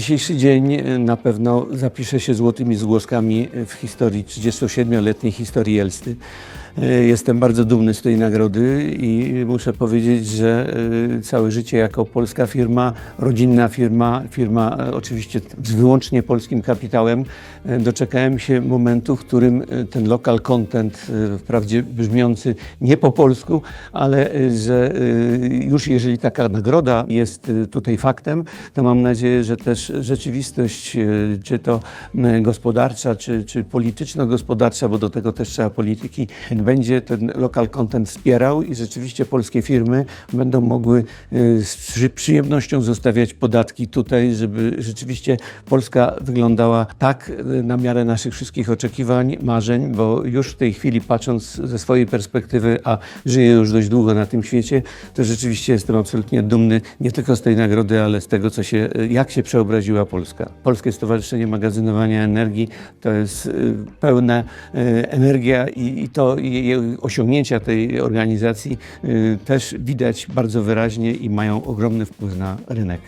Dzisiejszy dzień e, na pewno zapisze się złotymi zgłoskami w historii 37-letniej historii Elsty. E, Jestem bardzo dumny z tej nagrody i muszę powiedzieć, że e, całe życie jako polska firma, rodzinna firma, firma e, oczywiście z wyłącznie polskim kapitałem, doczekałem się momentu, w którym ten local content, wprawdzie brzmiący nie po polsku, ale że już jeżeli taka nagroda jest tutaj faktem, to mam nadzieję, że też rzeczywistość, czy to gospodarcza, czy, czy polityczno-gospodarcza, bo do tego też trzeba polityki, będzie ten local content wspierał i rzeczywiście polskie firmy będą mogły e, z przy- przyjemnością zostawiać podatki tutaj, żeby rzeczywiście Polska wyglądała tak e, na miarę naszych wszystkich oczekiwań, marzeń, bo już w tej chwili patrząc ze swojej perspektywy, a żyję już dość długo na tym świecie, to rzeczywiście jestem absolutnie dumny nie tylko z tej nagrody, ale z tego, co się, jak się przeobraziła Polska. Polskie Stowarzyszenie Magazynowania Energii to jest y, pełna y, energia i, i to i osiągnięcia tej organizacji y, też widać bardzo wyraźnie i mają ogromny wpływ na rynek.